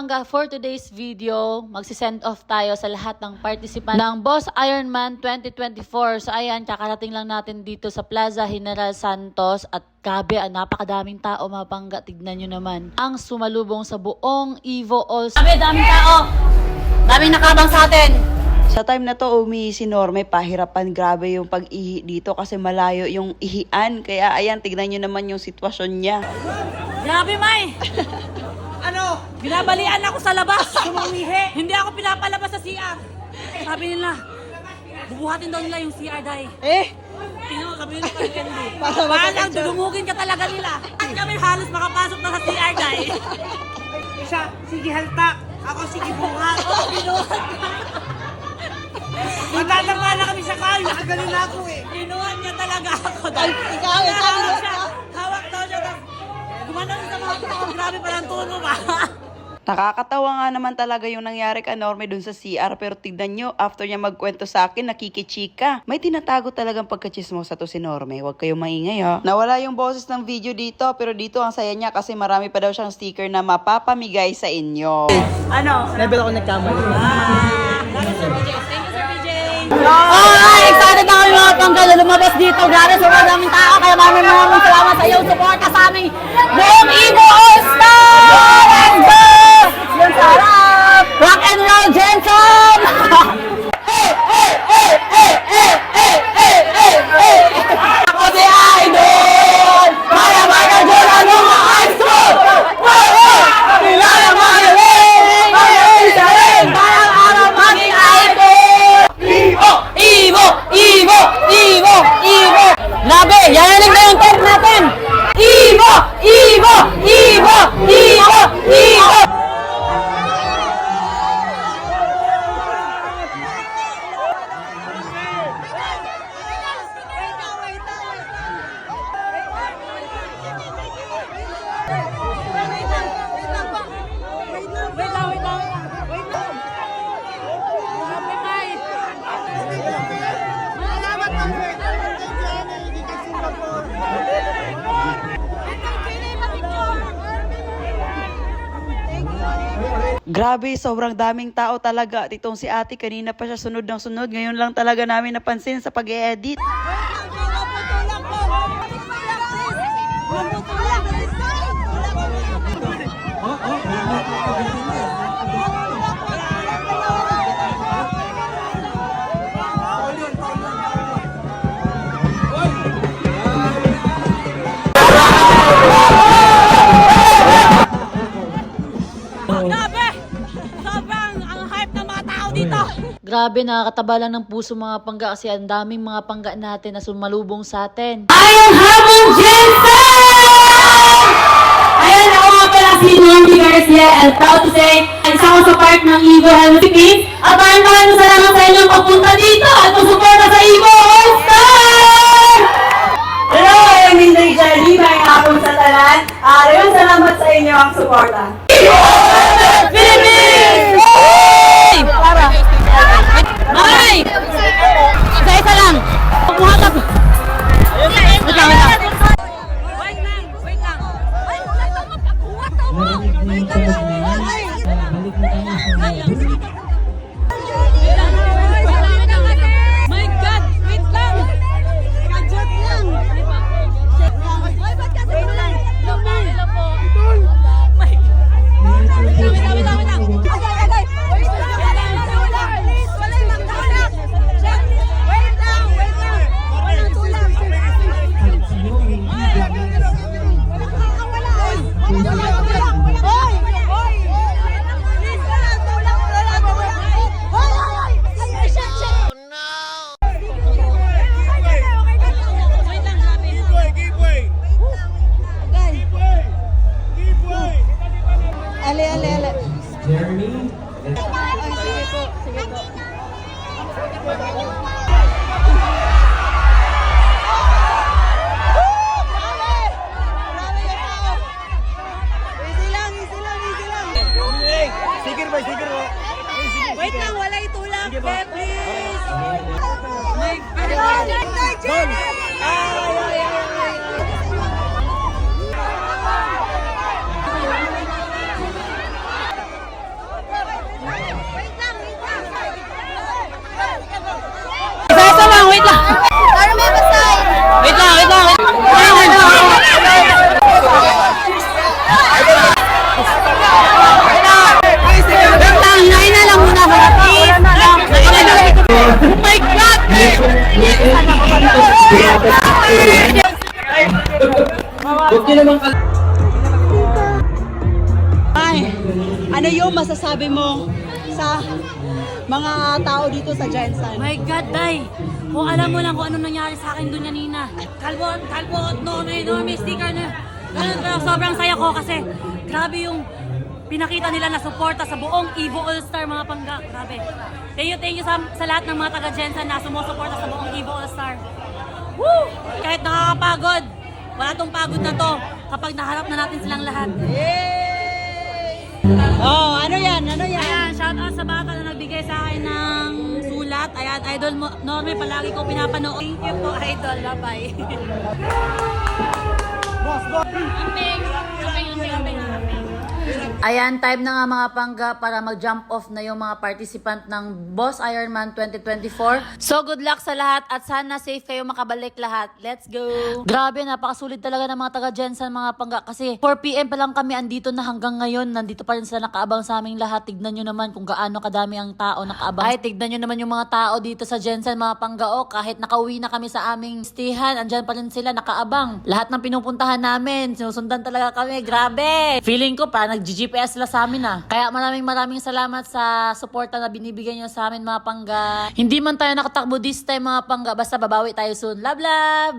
mga pangga, for today's video, magsisend off tayo sa lahat ng participant ng Boss Ironman 2024. So ayan, kakarating lang natin dito sa Plaza General Santos at gabi, ah, napakadaming tao mga pangga. Tignan nyo naman. Ang sumalubong sa buong Evo All Sabi, daming tao. Daming nakabang sa atin. Sa time na to, umi si Norme, pahirapan grabe yung pag-ihi dito kasi malayo yung ihian. Kaya ayan, tignan nyo naman yung sitwasyon niya. Grabe, May. ano? Binabalian ako sa labas. Sumangihi. Hindi ako pinapalabas sa CR. Sabi nila, bubuhatin daw nila yung CR dahil. Eh! Tingnan mo, sabi nila kay Candy. Parang dudumugin ka talaga nila. At kami halos makapasok na sa CR dahil. Siya, sige haltak. Ako sige bunga. Oh, binuhat. Matatama na kami sa kayo. Nakagaling na ako eh. Binuhat niya talaga ako dahil. ikaw, eh, sabi Hawak mo. siya. Hawak daw siya. tapos Sa mga tao. Grabe parang tuno ba? Nakakatawa nga naman talaga yung nangyari kay Norme dun sa CR pero tignan nyo, after niya magkwento sa akin, nakikichika. May tinatago talagang pagkachismosa to si Norme. Huwag kayong maingay ha. Nawala yung boses ng video dito pero dito ang saya niya kasi marami pa daw siyang sticker na mapapamigay sa inyo. Ano? Level ako nagkamali. Alright, excited na kami mga panggalo lumabas dito. Grabe, sobrang daming tao. Kaya maraming maraming salamat sa iyong support sa aming buong Evo All-Star! Grabe, sobrang daming tao talaga. At itong si ate, kanina pa siya sunod ng sunod. Ngayon lang talaga namin napansin sa pag-edit. Grabe! Grabe, nakakataba lang ng puso mga pangga kasi ang daming mga pangga natin na sumalubong sa atin. Ayan Hamon Jensen! Ayan, ako nga pala si Norby Garcia and proud to say, isa ko sa part ng Evo Helmet Philippines at maraming maraming salamat sa inyong pagpunta dito at pagsuporta sa Evo All-Star! Hello, I'm Inday Jelly. May hapon sa talan. Uh, salamat sa inyo ang suporta. Hoy, sige ro. Wait lang, wala itulak. Sige ba? Please. My God. Don. Ay, ay, ay. Huwag naman kal- Ay, ano yung masasabi mo sa mga tao dito sa Jensen? My God, Day! Kung alam mo lang kung ano nangyari sa akin doon kanina. Kalbo, kalbo, no, may, no, may sticker na. Ganun, sobrang saya ko kasi grabe yung pinakita nila na suporta sa buong Evo All-Star mga pangga. Grabe. Thank you, thank you sa, sa lahat ng mga taga-Jensen na sumusuporta sa buong Evo All-Star. Woo! Kahit nakakapagod, wala tong pagod na to kapag naharap na natin silang lahat. Oh, ano yan? Ano yan? Ayan, shout out sa bata na nagbigay sa akin ng sulat. Ayan, idol mo, Norme, palagi ko pinapanood. Thank you po, idol. Bye-bye. Amping, amping, amping, amping, amping. Ayan, time na nga mga pangga para mag-jump off na yung mga participant ng Boss Ironman 2024. So, good luck sa lahat at sana safe kayo makabalik lahat. Let's go! Grabe, napakasulit talaga ng mga taga-Jensen mga pangga kasi 4pm pa lang kami andito na hanggang ngayon. Nandito pa rin sila nakaabang sa aming lahat. Tignan nyo naman kung gaano kadami ang tao nakaabang. Ay, tignan nyo naman yung mga tao dito sa Jensen mga pangga. O, kahit nakauwi na kami sa aming stihan, andyan pa rin sila nakaabang. Lahat ng pinupuntahan namin, sinusundan talaga kami. Grabe! Feeling ko pa, nag-GPS sila sa amin ah. Kaya maraming maraming salamat sa suporta na binibigay nyo sa amin mga pangga. Hindi man tayo nakatakbo this time mga pangga, basta babawi tayo soon. Love, love!